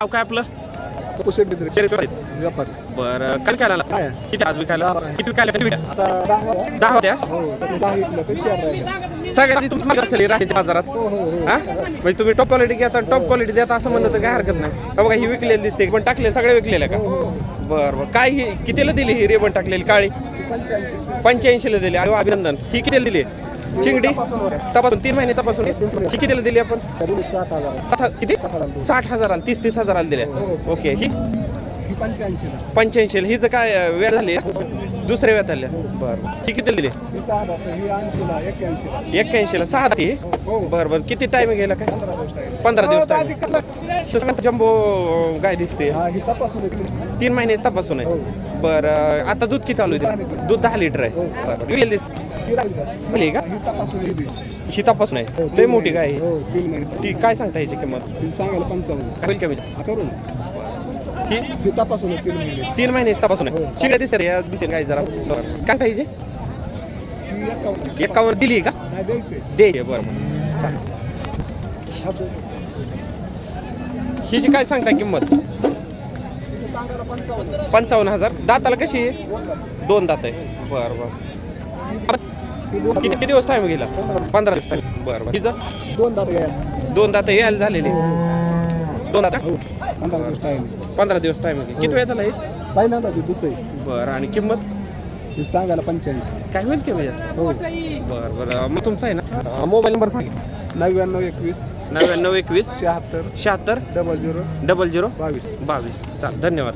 नाव काय आपलं? बिद्रे. व्यापारी. बरं काय विकायला काय? किती आज विकायला? दहा. किती विकायला? किती विकायला? आता दहा दहा होत्या? हो राहिले. सगळ्यात आधी तुमची मागणी असेल राहते बाजारात. हो हो हो. हा? म्हणजे तुम्ही टॉप क्वालिटी घेता टॉप क्वालिटी देता असं म्हणलं तर काय हरकत नाही. हा बघा ही विकलेली दिसते पण टाकले सगळे विकलेले का? बरं बरं. काय ही कितीला दिली ही रेबन टाकलेली? काळी? पंच्याऐंशी. पंच्याऐंशीला दिली. अरे वा, अभिनंदन. ही कितीला दिली? चिंगडी तपासून तीन महिने तपासून ही कितीला दिली आपण किती. साठ हजाराला तीस तीस हजाराला दिल्या. ओके ही ही पंच्याऐंशीला. पंच्याऐंशीला. हिचं काय वेळ झाली? दुसऱ्या वेळात आल्या. बरं. ही कितीला दिली? ही सहा हजार ही ऐंशीला एक्क्याऐंशीला. एक्क्याऐंशीला. सहा ती हो? बरं बरं. किती टाइम गेला काय? पंधरा दिवस पंधरा हो, कसला? तसं जम्बो गाय दिसते. हा ही तपासून तीन महिने तपासून हो. आहे बरं आता दूध किती चालू दहा आहे लिटर. दूध दहा लिटर आहे. हो. बरं दिसते. ही राहील का? मिळली का? ही तपासून ही. ही हो, आहे. तीन लय मोठी गाय महिने. आहे. हो तीन महिने. ती काय सांगता याची किंमत? ही सांगायला पंचावन्न. काय होईल कमी हा करू ना. ही ही तीन महिने. तीन महिने तपासून. आहे हो. या दोन तीन जरा. बरं काय पाहिजे? ही एकावर दिली का? नाही द्यायचे. दे बरं बरं. चालेल. हा दे. हिची काय सांगता किंमत? सांगायला पंचावन्न. पंचावन्न हजार. दाताला कशी आहे? दोन दात आहे. बरं बरं. ही दोन किती किती दिवस टाइम गेला? पंधरा दिवस टाइम बरं बरं. हिचं? दोन दात घ्या दोन दात यायला झालेली. दोन दात हो. पंधरा दिवस टाइम पंधरा दिवस टाइम गेली किती वेळ झाला हे? पहिल्यांदा ती दुसरी बरं आणि किंमत? ती सांगायला पंच्याऐंशी. काय होईल कमी जास्त? हो. बरं बरं. मग तुमचा आहे ना? मोबाईल नंबर सांग. नव्याण्णव एकवीस. नव्याण्णव एकवीस. शहात्तर. शहात्तर. Double zero. Double zero. बावीस. बावीस. चाल धन्यवाद.